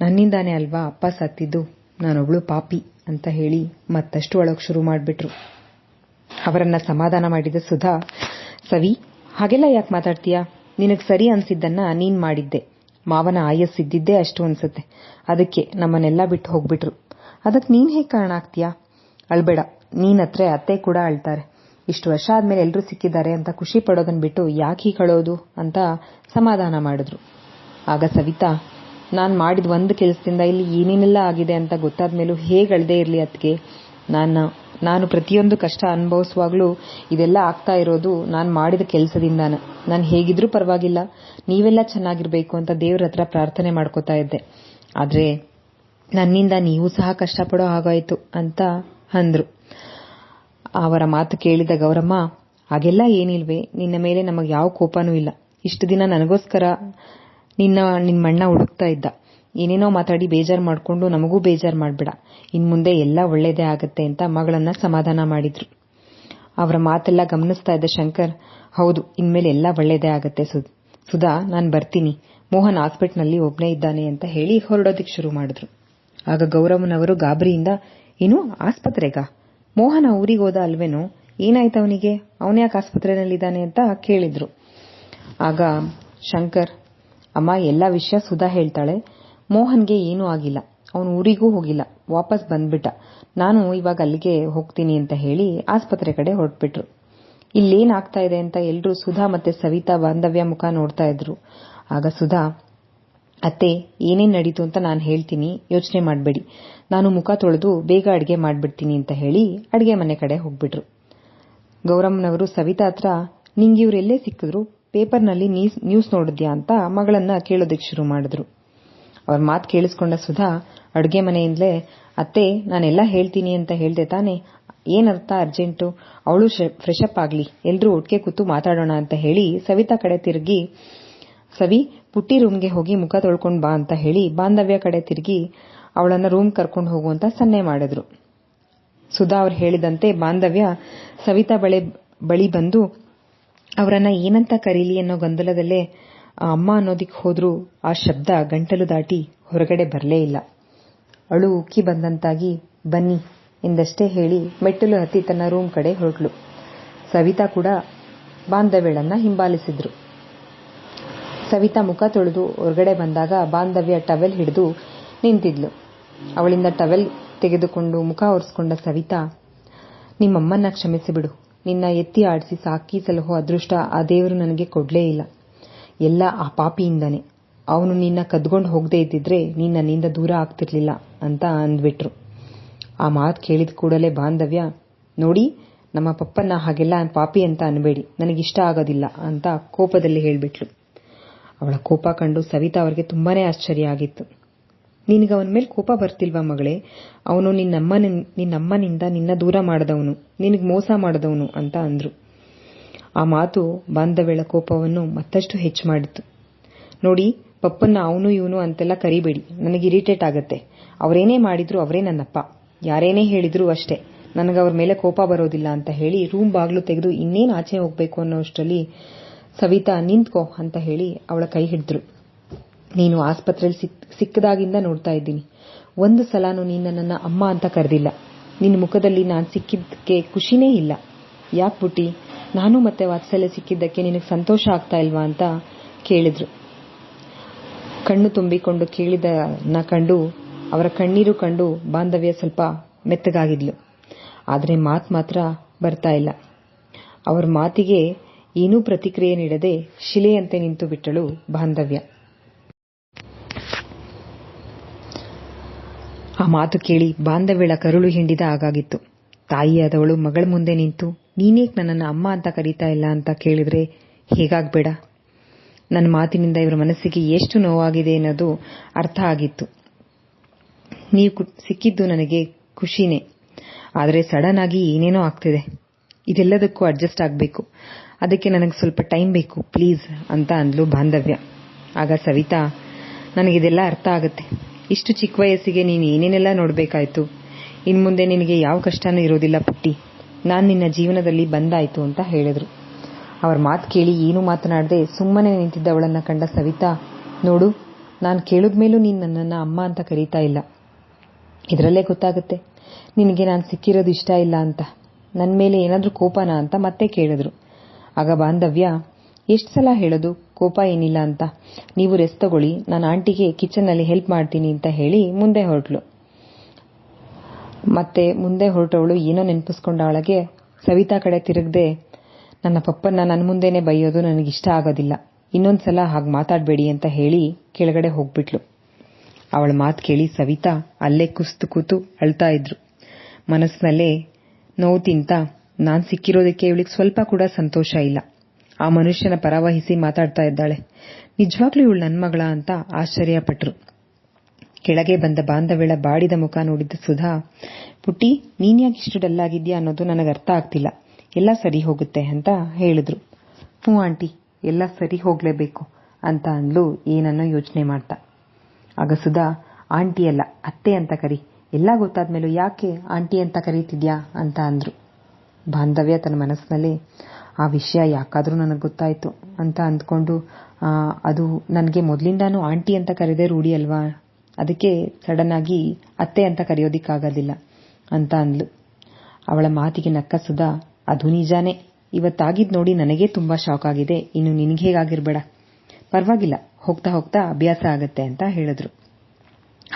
ನನ್ನಿಂದಾನೇ ಅಲ್ವಾ ಅಪ್ಪ ಸತ್ತಿದ್ದು? ನಾನೊಬ್ಳು ಪಾಪಿ ಅಂತ ಹೇಳಿ ಮತ್ತಷ್ಟು ಒಳಗೆ ಶುರು ಮಾಡ್ಬಿಟ್ರು. ಅವರನ್ನ ಸಮಾಧಾನ ಮಾಡಿದ ಸುಧಾ. ಸವಿ, ಹಾಗೆಲ್ಲ ಯಾಕೆ ಮಾತಾಡ್ತೀಯಾ? ನಿನಗೆ ಸರಿ ಅನ್ಸಿದ್ದನ್ನ ನೀನ್ ಮಾಡಿದ್ದೆ. ಮಾವನ ಆಯಸ್ಸಿದ್ದಿದ್ದೇ ಅಷ್ಟು ಅನ್ಸುತ್ತೆ. ಅದಕ್ಕೆ ನಮ್ಮನ್ನೆಲ್ಲ ಬಿಟ್ಟು ಹೋಗ್ಬಿಟ್ರು. ಅದಕ್ಕೆ ನೀನ್ ಹೇಗೆ ಕಾರಣ ಆಗ್ತೀಯಾ? ಅಳ್ಬೇಡ, ನೀನ್ ಹತ್ರ ಅತ್ತೆ ಕೂಡ ಅಳ್ತಾರೆ. ಇಷ್ಟು ವರ್ಷ ಆದ್ಮೇಲೆ ಎಲ್ಲರೂ ಸಿಕ್ಕಿದ್ದಾರೆ ಅಂತ ಖುಷಿ ಪಡೋದನ್ ಬಿಟ್ಟು ಯಾಕೆ ಹೀಗೆ ಕಳೋದು ಅಂತ ಸಮಾಧಾನ ಮಾಡಿದ್ರು. ಆಗ ಸವಿತಾ, ನಾನ್ ಮಾಡಿದ ಒಂದು ಕೆಲಸದಿಂದ ಇಲ್ಲಿ ಏನೇನೆಲ್ಲ ಆಗಿದೆ ಅಂತ ಗೊತ್ತಾದ್ಮೇಲೂ ಹೇಗೆ ಅಳದೇ ಇರ್ಲಿ ಅದಕ್ಕೆ ನಾನು ನಾನು ಪ್ರತಿಯೊಂದು ಕಷ್ಟ ಅನುಭವಿಸುವಾಗಲೂ ಇದೆಲ್ಲ ಆಗ್ತಾ ಇರೋದು ನಾನು ಮಾಡಿದ ಕೆಲಸದಿಂದ ನಾನು ಹೇಗಿದ್ರೂ ಪರವಾಗಿಲ್ಲ. ನೀವೆಲ್ಲ ಚೆನ್ನಾಗಿರ್ಬೇಕು ಅಂತ ದೇವ್ರ ಹತ್ರ ಪ್ರಾರ್ಥನೆ ಮಾಡ್ಕೋತಾ ಇದ್ದೆ. ಆದ್ರೆ ನನ್ನಿಂದ ನೀವು ಸಹ ಕಷ್ಟಪಡೋ ಹಾಗಾಯ್ತು ಅಂತ ಅಂದ್ರು. ಅವರ ಮಾತು ಕೇಳಿದ ಗೌರಮ್ಮ, ಹಾಗೆಲ್ಲ ಏನಿಲ್ವೇ, ನಿನ್ನ ಮೇಲೆ ನಮಗೆ ಯಾವ ಕೋಪನೂ ಇಲ್ಲ. ಇಷ್ಟು ದಿನ ನನಗೋಸ್ಕರ ನಿನ್ನ ನಿಮ್ಮಣ್ಣ ಹುಡುಕ್ತಾ ಇದ್ದ. ಏನೇನೋ ಮಾತಾಡಿ ಬೇಜಾರು ಮಾಡಿಕೊಂಡು ನಮಗೂ ಬೇಜಾರು ಮಾಡಬೇಡ. ಇನ್ನು ಮುಂದೆ ಎಲ್ಲ ಒಳ್ಳೇದೇ ಆಗುತ್ತೆ ಅಂತ ಮಗಳನ್ನ ಸಮಾಧಾನ ಮಾಡಿದ್ರು. ಅವರ ಮಾತೆಲ್ಲ ಗಮನಿಸ್ತಾ ಇದ್ದ ಶಂಕರ್, ಹೌದು, ಇನ್ಮೇಲೆ ಎಲ್ಲ ಒಳ್ಳೇದೇ ಆಗತ್ತೆ ಸುಧಾ, ನಾನು ಬರ್ತೀನಿ. ಮೋಹನ್ ಹಾಸ್ಪಿಟ್ಲ್ನಲ್ಲಿ ಒಬ್ನೇ ಇದ್ದಾನೆ ಅಂತ ಹೇಳಿ ಹೊರಡೋದಿಕ್ ಶುರು ಮಾಡಿದ್ರು. ಆಗ ಗೌರವನವರು ಗಾಬರಿಯಿಂದ, ಏನು, ಆಸ್ಪತ್ರೆಗಾ? ಮೋಹನ ಊರಿಗೆ ಹೋದ ಅಲ್ವೇನೋ? ಏನಾಯ್ತು ಅವನಿಗೆ? ಅವನ್ಯಾಕೆ ಆಸ್ಪತ್ರೆಯಲ್ಲಿದ್ದಾನೆ ಅಂತ ಕೇಳಿದ್ರು. ಆಗ ಶಂಕರ್, ಅಮ್ಮ, ಎಲ್ಲ ವಿಷಯ ಸುಧಾ ಹೇಳ್ತಾಳೆ. ಮೋಹನ್ಗೆ ಏನೂ ಆಗಿಲ್ಲ. ಅವನು ಊರಿಗೂ ಹೋಗಿಲ್ಲ. ವಾಪಸ್ ಬಂದ್ಬಿಟ್ಟ. ನಾನು ಇವಾಗ ಅಲ್ಲಿಗೆ ಹೋಗ್ತೀನಿ ಅಂತ ಹೇಳಿ ಆಸ್ಪತ್ರೆ ಕಡೆ ಹೊರಟ್ಬಿಟ್ರು. ಇಲ್ಲೇನ್ ಆಗ್ತಾ ಇದೆ ಅಂತ ಎಲ್ಲರೂ ಸುಧಾ ಮತ್ತೆ ಸವಿತಾ ಬಾಂಧವ್ಯ ಮುಖ ನೋಡ್ತಾ ಇದ್ರು. ಆಗ ಸುಧಾ, ಅತ್ತೆ, ಏನೇನ್ ನಡೀತು ಅಂತ ನಾನು ಹೇಳ್ತೀನಿ. ಯೋಚನೆ ಮಾಡಬೇಡಿ. ನಾನು ಮುಖ ತೊಳೆದು ಬೇಗ ಅಡಿಗೆ ಮಾಡ್ಬಿಡ್ತೀನಿ ಅಂತ ಹೇಳಿ ಅಡಿಗೆ ಮನೆ ಕಡೆ ಹೋಗ್ಬಿಟ್ರು. ಗೌರಮ್ಮನವರು ಸವಿತಾ ಹತ್ರ, ನಿಂಗೆ ಇವ್ರೆಲ್ಲೇ ಸಿಕ್ಕಿದ್ರು? ಪೇಪರ್ನಲ್ಲಿ ನ್ಯೂಸ್ ನೋಡಿದ್ಯಾ ಅಂತ ಮಗಳನ್ನ ಕೇಳೋದಕ್ಕೆ ಶುರು ಮಾಡಿದ್ರು. ಅವ್ರ ಮಾತು ಕೇಳಿಸ್ಕೊಂಡ ಸುಧಾ ಅಡುಗೆ ಮನೆಯಿಂದಲೇ, ಅತ್ತೆ, ನಾನೆಲ್ಲ ಹೇಳ್ತೀನಿ ಅಂತ ಹೇಳ್ದೆ ತಾನೆ. ಏನರ್ಥ ಅರ್ಜೆಂಟು? ಅವಳು ಫ್ರೆಶ್ ಅಪ್ ಆಗ್ಲಿ. ಎಲ್ರೂ ಒಟ್ಟಿಗೆ ಕೂತು ಮಾತಾಡೋಣ ಅಂತ ಹೇಳಿ ಸವಿತಾ ಕಡೆ ತಿರುಗಿ, ಸವಿ, ಪುಟ್ಟಿ ರೂಮ್ಗೆ ಹೋಗಿ ಮುಖ ತೊಳ್ಕೊಂಡು ಬಾ ಅಂತ ಹೇಳಿ ಬಾಂಧವ್ಯ ಕಡೆ ತಿರುಗಿ ಅವಳನ್ನ ರೂಮ್ ಕರ್ಕೊಂಡು ಹೋಗುವಂತ ಸನ್ನೆ ಮಾಡಿದ್ರು. ಸುಧಾ ಅವ್ರು ಹೇಳಿದಂತೆ ಬಾಂಧವ್ಯ ಸವಿತಾ ಬಳಿ ಬಂದು, ಅವರನ್ನ ಏನಂತ ಕರೀಲಿ ಅನ್ನೋ ಗೊಂದಲದಲ್ಲೇ ಆ ಅಮ್ಮ ಅನ್ನೋದಿಕ್ ಹೋದ್ರೂ ಆ ಶಬ್ದ ಗಂಟಲು ದಾಟಿ ಹೊರಗಡೆ ಬರಲೇ ಇಲ್ಲ. ಅಳು ಉಕ್ಕಿ ಬಂದಂತಾಗಿ, ಬನ್ನಿ, ಎಂದಷ್ಟೇ ಹೇಳಿ ಮೆಟ್ಟಲು ಹತ್ತಿ ತನ್ನ ರೂಮ್ ಕಡೆ ಹೊರಟ್ಲು. ಸವಿತಾ ಕೂಡ ಬಾಂಧವ್ಯಳನ್ನ ಹಿಂಬಾಲಿಸಿದ್ರು. ಸವಿತಾ ಮುಖ ತೊಳೆದು ಹೊರಗಡೆ ಬಂದಾಗ ಬಾಂಧವ್ಯ ಟವೆಲ್ ಹಿಡಿದು ನಿಂತಿದ್ಲು. ಅವಳಿಂದ ಟವೆಲ್ ತೆಗೆದುಕೊಂಡು ಮುಖ ಒರೆಸ್ಕೊಂಡ ಸವಿತಾ, ನಿಮ್ಮಮ್ಮನ್ನ ಕ್ಷಮಿಸಿಬಿಡು ನಿನ್ನ ಎತ್ತಿ ಆಡಿಸಿ ಸಾಕಿ ಸಲಹೋ ಅದೃಷ್ಟ ಆ ದೇವರು ನನಗೆ ಕೊಡ್ಲೇ ಇಲ್ಲ. ಎಲ್ಲ ಆ ಪಾಪಿಯಿಂದಾನೆ. ಅವನು ನಿನ್ನ ಕದ್ಕೊಂಡು ಹೋಗದೇ ಇದ್ದಿದ್ರೆ ನೀನ್ ನನ್ನಿಂದ ದೂರ ಆಗ್ತಿರ್ಲಿಲ್ಲ ಅಂತ ಅಂದ್ಬಿಟ್ರು. ಆ ಮಾತು ಕೇಳಿದ ಕೂಡಲೇ ಬಾಂಧವ್ಯ, ನೋಡಿ, ನಮ್ಮ ಪಪ್ಪನ್ನ ಹಾಗೆಲ್ಲ ಪಾಪಿ ಅಂತ ಅನ್ಬೇಡಿ, ನನಗಿಷ್ಟ ಆಗೋದಿಲ್ಲ ಅಂತ ಕೋಪದಲ್ಲಿ ಹೇಳ್ಬಿಟ್ಲು ಅವಳ ಕೋಪ ಕಂಡು ಸವಿತಾ ಅವರಿಗೆ ತುಂಬಾನೇ ಆಶ್ಚರ್ಯ ಆಗಿತ್ತು. ನಿನಗೆ ಅವನ ಮೇಲೆ ಕೋಪ ಬರ್ತಿಲ್ವಾ ಮಗಳೇ? ಅವನು ನಿನ್ನಮ್ಮ ನಿನ್ನಮ್ಮನಿಂದ ನಿನ್ನ ದೂರ ಮಾಡದವನು, ನಿನಗೆ ಮೋಸ ಮಾಡದವನು ಅಂತ ಅಂದ್ರು. ಆ ಮಾತು ಬಾಂಧವ್ಯಳ ಕೋಪವನ್ನು ಮತ್ತಷ್ಟು ಹೆಚ್ಚು ಮಾಡಿತು. ನೋಡಿ, ಪಪ್ಪನ್ನ ಅವನು ಇವನು ಅಂತೆಲ್ಲ ಕರಿಬೇಡಿ. ನನಗೆ ಇರಿಟೇಟ್ ಆಗತ್ತೆ. ಅವರೇನೇ ಮಾಡಿದ್ರು ಅವರೇ ನನ್ನಪ್ಪ. ಯಾರೇನೇ ಹೇಳಿದ್ರು ಅಷ್ಟೇ. ನನಗೆ ಅವ್ರ ಮೇಲೆ ಕೋಪ ಬರೋದಿಲ್ಲ ಅಂತ ಹೇಳಿ ರೂಮ್ ಬಾಗ್ಲು ತೆಗೆದು ಇನ್ನೇನು ಆಚೆ ಹೋಗ್ಬೇಕು ಅನ್ನೋಷ್ಟರಲ್ಲಿ ಸವಿತಾ ನಿಂತ್ಕೋ ಅಂತ ಹೇಳಿ ಅವಳ ಕೈ ಹಿಡಿದ್ರು. ನೀನು ಆಸ್ಪತ್ರೆಯಲ್ಲಿ ಸಿಕ್ಕದಾಗಿಂದ ನೋಡ್ತಾ ಇದ್ದೀನಿ. ಒಂದು ಸಲ ನೀನು ನನ್ನ ಅಮ್ಮ ಅಂತ ಕರೆದಿಲ್ಲ. ನಿನ್ನ ಮುಖದಲ್ಲಿ ನಾನು ಸಿಕ್ಕಿದ್ದಕ್ಕೆ ಖುಷಿನೇ ಇಲ್ಲ. ಯಾಕೆ ಬುಟ್ಟಿ? ನಾನು ಮತ್ತೆ ವಾತ್ಸಲ್ಯ ಸಿಕ್ಕಿದ್ದಕ್ಕೆ ನಿನಗೆ ಸಂತೋಷ ಆಗ್ತಾ ಇಲ್ವಾ ಅಂತ ಕೇಳಿದ್ರು. ಕಣ್ಣು ತುಂಬಿಕೊಂಡು ಕೇಳಿದನ್ನ ಕಂಡು ಅವರ ಕಣ್ಣೀರು ಕಂಡು ಬಾಂಧವ್ಯ ಸ್ವಲ್ಪ ಮೆತ್ತಗಾಗಿದ್ಲು. ಆದರೆ ಮಾತು ಮಾತ್ರ ಬರ್ತಾ ಇಲ್ಲ. ಅವರ ಮಾತಿಗೆ ಏನೂ ಪ್ರತಿಕ್ರಿಯೆ ನೀಡದೆ ಶಿಲೆಯಂತೆ ನಿಂತು ಬಿಟ್ಟಳು ಬಾಂಧವ್ಯ. ಆ ಮಾತು ಕೇಳಿ ಬಾಂಧವ್ಯಳ ಕರುಳು ಹಿಂಡಿದ ಹಾಗಾಗಿತ್ತು. ತಾಯಿಯಾದವಳು ಮಗಳ ಮುಂದೆ ನಿಂತು ನೀನೇಕ್ ನನ್ನನ್ನು ಅಮ್ಮ ಅಂತ ಕರೀತಾ ಇಲ್ಲ ಅಂತ ಕೇಳಿದ್ರೆ ಹೇಗಾಗ್ಬೇಡ? ನನ್ನ ಮಾತಿನಿಂದ ಇವರ ಮನಸ್ಸಿಗೆ ಎಷ್ಟು ನೋವಾಗಿದೆ ಅನ್ನೋದು ಅರ್ಥ ಆಗಿತ್ತು. ನೀವು ಸಿಕ್ಕಿದ್ದು ನನಗೆ ಖುಷಿನೇ. ಆದರೆ ಸಡನ್ ಆಗಿ ಏನೇನೋ ಆಗ್ತಿದೆ. ಇದೆಲ್ಲದಕ್ಕೂ ಅಡ್ಜಸ್ಟ್ ಆಗಬೇಕು. ಅದಕ್ಕೆ ನನಗೆ ಸ್ವಲ್ಪ ಟೈಮ್ ಬೇಕು, ಪ್ಲೀಸ್, ಅಂತ ಅಂದ್ಲು ಬಾಂಧವ್ಯ. ಆಗ ಸವಿತಾ ನನಗಿದೆಲ್ಲ ಅರ್ಥ ಆಗುತ್ತೆ. ಇಷ್ಟು ಚಿಕ್ಕ ವಯಸ್ಸಿಗೆ ನೀನು ಏನೇನೆಲ್ಲ ನೋಡಬೇಕಾಯ್ತು? ಇನ್ಮುಂದೆ ನಿನಗೆ ಯಾವ ಕಷ್ಟನೂ ಇರೋದಿಲ್ಲ ಪುಟ್ಟಿ. ನಾನು ನಿನ್ನ ಜೀವನದಲ್ಲಿ ಬಂದಾಯ್ತು ಅಂತ ಹೇಳಿದ್ರು. ಅವರ ಮಾತು ಕೇಳಿ ಏನು ಮಾತನಾಡದೆ ಸುಮ್ಮನೆ ನಿಂತಿದ್ದವಳನ್ನ ಕಂಡ ಸವಿತಾ, ನೋಡು, ನಾನು ಕೇಳಿದ್ಮೇಲೂ ನೀನು ನನ್ನನ್ನು ಅಮ್ಮ ಅಂತ ಕರೀತಾ ಇಲ್ಲ. ಇದರಲ್ಲೇ ಗೊತ್ತಾಗುತ್ತೆ, ನಿನಗೆ ನಾನು ಸಿಕ್ಕಿರೋದು ಇಷ್ಟ ಇಲ್ಲ ಅಂತ. ನನ್ನ ಮೇಲೆ ಏನಾದರೂ ಕೋಪನಾ ಅಂತ ಮತ್ತೆ ಕೇಳಿದ್ರು. ಆಗ ಬಾಂಧವ್ಯ, ಎಷ್ಟು ಸಲ ಹೇಳೋದು, ಕೋಪ ಏನಿಲ್ಲ ಅಂತ. ನೀವು ರೆಸ್ಟ್ ತಗೊಳ್ಳಿ, ನಾನು ಆಂಟಿಗೆ ಕಿಚನ್ನಲ್ಲಿ ಹೆಲ್ಪ್ ಮಾಡ್ತೀನಿ ಅಂತ ಹೇಳಿ ಮುಂದೆ ಹೊರಟ್ಲು. ಮತ್ತೆ ಮುಂದೆ ಹೊರಟವಳು ಏನೋ ನೆನಪಿಸ್ಕೊಂಡವಳಿಗೆ ಸವಿತಾ ಕಡೆ ತಿರುಗದೆ, ನನ್ನ ಪಪ್ಪನ್ನ ನನ್ನ ಮುಂದೆನೆ ಬೈಯೋದು ನನಗಿಷ್ಟ ಆಗೋದಿಲ್ಲ. ಇನ್ನೊಂದ್ಸಲ ಹಾಗೆ ಮಾತಾಡಬೇಡಿ ಅಂತ ಹೇಳಿ ಕೆಳಗಡೆ ಹೋಗ್ಬಿಟ್ಲು. ಅವಳ ಮಾತು ಕೇಳಿ ಸವಿತಾ ಅಲ್ಲೇ ಕುಸ್ತು ಕೂತು ಅಳ್ತಾ ಇದ್ರು. ಮನಸ್ಸಿನಲ್ಲೇ ನೋವು ತಿಂತ, ನಾನ್ ಸಿಕ್ಕಿರೋದಕ್ಕೆ ಇವಳಿಗೆ ಸ್ವಲ್ಪ ಕೂಡ ಸಂತೋಷ ಇಲ್ಲ. ಆ ಮನುಷ್ಯನ ಪರವಹಿಸಿ ಮಾತಾಡ್ತಾ ಇದ್ದಾಳೆ. ನಿಜವಾಗ್ಲೂ ಇವಳು ನನ್ನ ಮಗಳ ಅಂತ ಆಶ್ಚರ್ಯಪಟ್ರು. ಕೆಳಗೆ ಬಂದ ಬಾಂಧವ್ಯಳ ಬಾಡಿದ ಮುಖ ನೋಡಿದ್ದ ಸುಧಾ, ಪುಟ್ಟಿ, ನೀನ್ಯಾಕೆ ಇಷ್ಟು ಡಲ್ ಆಗಿದ್ಯಾ ಅನ್ನೋದು ನನಗೆ ಅರ್ಥ ಆಗ್ತಿಲ್ಲ. ಎಲ್ಲ ಸರಿ ಹೋಗುತ್ತೆ ಅಂತ ಹೇಳಿದ್ರು. ಹ್ಞೂ ಆಂಟಿ, ಎಲ್ಲ ಸರಿ ಹೋಗ್ಲೇಬೇಕು ಅಂತ ಅಂದ್ಲು ಏನನ್ನೋ ಯೋಚನೆ ಮಾಡ್ತಾ. ಆಗ ಸುಧಾ, ಆಂಟಿ ಅಲ್ಲ, ಅತ್ತೆ ಅಂತ ಕರಿ. ಎಲ್ಲ ಗೊತ್ತಾದ್ಮೇಲೂ ಯಾಕೆ ಆಂಟಿ ಅಂತ ಕರೀತಿದ್ಯಾ? ಅಂತ ಅಂದ್ರು. ಬಾಂಧವ್ಯ ತನ್ನ ಮನಸ್ಸಿನಲ್ಲಿ, ಆ ವಿಷಯ ಯಾಕಾದ್ರೂ ನನಗೆ ಗೊತ್ತಾಯ್ತು ಅಂತ ಅಂದ್ಕೊಂಡು ಅದು ನನಗೆ ಮೊದಲಿಂದಾನು ಆಂಟಿ ಅಂತ ಕರೆದೇ ರೂಢಿ ಅಲ್ವಾ? ಅದಕ್ಕೆ ಸಡನ್ ಆಗಿ ಅತ್ತೆ ಅಂತ ಕರೆಯೋದಿಕ್ಕಾಗೋದಿಲ್ಲ ಅಂತ ಅಂದ್ಲು. ಅವಳ ಮಾತಿಗೆ ನಕ್ಕ ಸುಧಾ ಅದು ನಿಜಾನೇ. ಇವತ್ತಾಗಿದ್ ನೋಡಿ ನನಗೆ ತುಂಬಾ ಶಾಕ್ ಆಗಿದೆ. ಇನ್ನು ನಿನಗೆ ಹೇಗಾಗಿರ್ಬೇಡ. ಪರವಾಗಿಲ್ಲ, ಹೋಗ್ತಾ ಹೋಗ್ತಾ ಅಭ್ಯಾಸ ಆಗತ್ತೆ ಅಂತ ಹೇಳಿದ್ರು.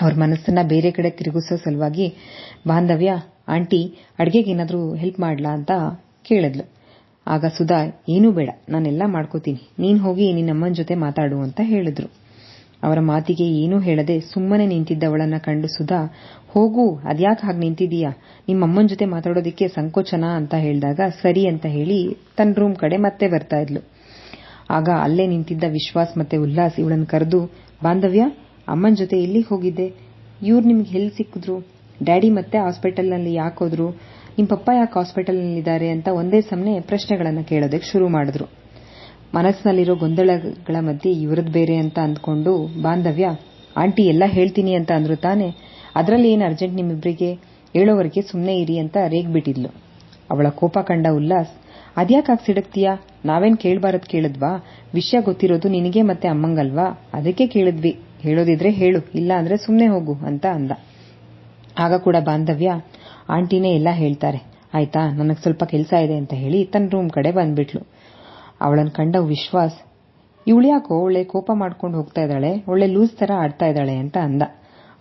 ಅವ್ರ ಮನಸ್ಸನ್ನ ಬೇರೆ ಕಡೆ ತಿರುಗಿಸೋ ಸಲುವಾಗಿ ಬಾಂಧವ್ಯ, ಆಂಟಿ ಅಡಿಗೆಗೇನಾದ್ರೂ ಹೆಲ್ಪ್ ಮಾಡ್ಲಾ ಅಂತ ಕೇಳಿದ್ಲು. ಆಗ ಸುಧಾ, ಏನೂ ಬೇಡ, ನಾನೆಲ್ಲ ಮಾಡ್ಕೋತೀನಿ. ನೀನ್ ಹೋಗಿ ನಿನ್ನಮ್ಮನ ಜೊತೆ ಮಾತಾಡು ಅಂತ ಹೇಳಿದ್ರು. ಅವರ ಮಾತಿಗೆ ಏನೂ ಹೇಳದೆ ಸುಮ್ಮನೆ ನಿಂತಿದ್ದವಳನ್ನ ಕಂಡು ಸುಧಾ, ಹೋಗು, ಅದ್ಯಾಕೆ ಹಾಗೆ ನಿಂತಿದೀಯಾ ನಿಮ್ಮಮ್ಮನ ಜೊತೆ ಮಾತಾಡೋದಿಕ್ಕೆ ಸಂಕೋಚನ ಅಂತ ಹೇಳಿದಾಗ ಸರಿ ಅಂತ ಹೇಳಿ ತನ್ನ ರೂಮ್ ಕಡೆ ಮತ್ತೆ ಬರ್ತಾ ಇದ್ಲು. ಆಗ ಅಲ್ಲೇ ನಿಂತಿದ್ದ ವಿಶ್ವಾಸ್ ಮತ್ತೆ ಉಲ್ಲಾಸ್ ಇವಳನ್ನು ಕರೆದು, ಬಾಂಧವ್ಯ, ಅಮ್ಮನ ಜೊತೆ ಎಲ್ಲಿಗೆ ಹೋಗಿದ್ದೆ? ಇವ್ರು ನಿಮ್ಗೆ ಎಲ್ಲಿ ಸಿಕ್ಕಿದ್ರು? ಡ್ಯಾಡಿ ಮತ್ತೆ ಹಾಸ್ಪಿಟಲ್ನಲ್ಲಿ ಯಾಕೆ ಹೋದ್ರು? ನಿಮ್ಮ ಪಪ್ಪ ಯಾಕೆ ಹಾಸ್ಪಿಟಲ್ನಲ್ಲಿದ್ದಾರೆ? ಅಂತ ಒಂದೇ ಸಮನೆ ಪ್ರಶ್ನೆಗಳನ್ನು ಕೇಳೋದಕ್ಕೆ ಶುರು ಮಾಡಿದ್ರು. ಮನಸ್ಸಿನಲ್ಲಿರೋ ಗೊಂದಲಗಳ ಮಧ್ಯೆ ಇವರದ್ ಬೇರೆ ಅಂತ ಅಂದ್ಕೊಂಡು ಬಾಂಧವ್ಯ, ಆಂಟಿ, ಎಲ್ಲ ಹೇಳ್ತೀನಿ ಅಂತ ಅಂದ್ರು ತಾನೆ. ಅದರಲ್ಲಿ ಏನು ಅರ್ಜೆಂಟ್ ನಿಮ್ಮಿಬ್ಬರಿಗೆ ಹೇಳೋವರೆಗೆ ಸುಮ್ಮನೆ ಇರಿ ಅಂತ ರೇಗ್ಬಿಟ್ಟಿದ್ಲು ಅವಳ ಕೋಪ ಕಂಡ ಉಲ್ಲಾಸ್ ಅದ್ಯಾಕಾಗ್ ಸಿಡಕ್ತೀಯಾ? ನಾವೇನ್ ಕೇಳಬಾರದು ಕೇಳಿದ್ವಾ? ವಿಷಯ ಗೊತ್ತಿರೋದು ನಿನಗೆ ಮತ್ತೆ ಅಮ್ಮಂಗಲ್ವಾ? ಅದಕ್ಕೆ ಕೇಳಿದ್ವಿ. ಹೇಳೋದಿದ್ರೆ ಹೇಳು, ಇಲ್ಲ ಅಂದ್ರೆ ಸುಮ್ನೆ ಹೋಗು ಅಂತ ಅಂದ. ಆಗ ಕೂಡ ಬಾಂಧವ್ಯ, ಆಂಟಿನೇ ಎಲ್ಲ ಹೇಳ್ತಾರೆ. ಆಯ್ತಾ? ನನಗ್ ಸ್ವಲ್ಪ ಕೆಲಸ ಇದೆ ಅಂತ ಹೇಳಿ ತನ್ನ ರೂಮ್ ಕಡೆ ಬಂದ್ಬಿಟ್ಲು. ಅವಳನ್ ಕಂಡ ವಿಶ್ವಾಸ್ ಇವಳ್ಯಾಕೋ ಒಳ್ಳೆ ಕೋಪ ಮಾಡ್ಕೊಂಡು ಹೋಗ್ತಾ ಇದ್ದಾಳೆ? ಒಳ್ಳೆ ಲೂಸ್ ತರ ಆಡ್ತಾ ಇದ್ದಾಳೆ? ಅಂತ ಅಂದ.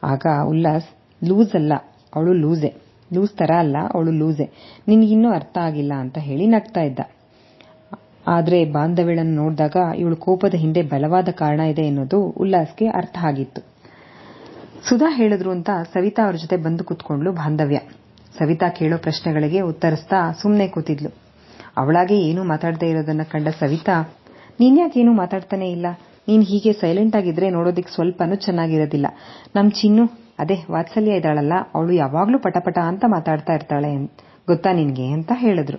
ಆಗ ಉಲ್ಲಾಸ್, ಲೂಸ್ ಅಲ್ಲ, ಅವಳು ಲೂಸೆ. ಲೂಸ್ ತರ ಅಲ್ಲ, ಅವಳು ಲೂಸೆ. ನಿನಗಿನ್ನೂ ಅರ್ಥ ಆಗಿಲ್ಲ ಅಂತ ಹೇಳಿ ನಗ್ತಾ ಇದ್ದ. ಆದ್ರೆ ಬಾಂಧವ್ಯಳನ್ನು ನೋಡಿದಾಗ ಇವಳು ಕೋಪದ ಹಿಂದೆ ಬಲವಾದ ಕಾರಣ ಇದೆ ಎನ್ನುವುದು ಉಲ್ಲಾಸ್ಗೆ ಅರ್ಥ ಆಗಿತ್ತು. ಸುಧಾ ಹೇಳಿದ್ರು ಅಂತ ಸವಿತಾ ಅವರ ಜೊತೆ ಬಂದು ಕೂತ್ಕೊಂಡ್ಲು ಬಾಂಧವ್ಯ. ಸವಿತಾ ಕೇಳೋ ಪ್ರಶ್ನೆಗಳಿಗೆ ಉತ್ತರಿಸ್ತಾ ಸುಮ್ಮನೆ ಕೂತಿದ್ಲು. ಅವಳಾಗೆ ಏನೂ ಮಾತಾಡದೇ ಇರೋದನ್ನ ಕಂಡ ಸವಿತಾ ನೀನ್ಯಾಕೇನೂ ಮಾತಾಡ್ತಾನೆ ಇಲ್ಲ? ನೀನ್ ಹೀಗೆ ಸೈಲೆಂಟ್ ಆಗಿದ್ರೆ ನೋಡೋದಿಕ್ ಸ್ವಲ್ಪನೂ ಚೆನ್ನಾಗಿರೋದಿಲ್ಲ. ನಮ್ ಚಿನ್ನು, ಅದೇ ವಾತ್ಸಲ್ಯ ಇದ್ದಾಳಲ್ಲ, ಅವಳು ಯಾವಾಗ್ಲೂ ಪಟಪಟ ಅಂತ ಮಾತಾಡ್ತಾ ಇರ್ತಾಳೆ ಗೊತ್ತಾ ನಿನ್ಗೆ ಅಂತ ಹೇಳಿದ್ರು.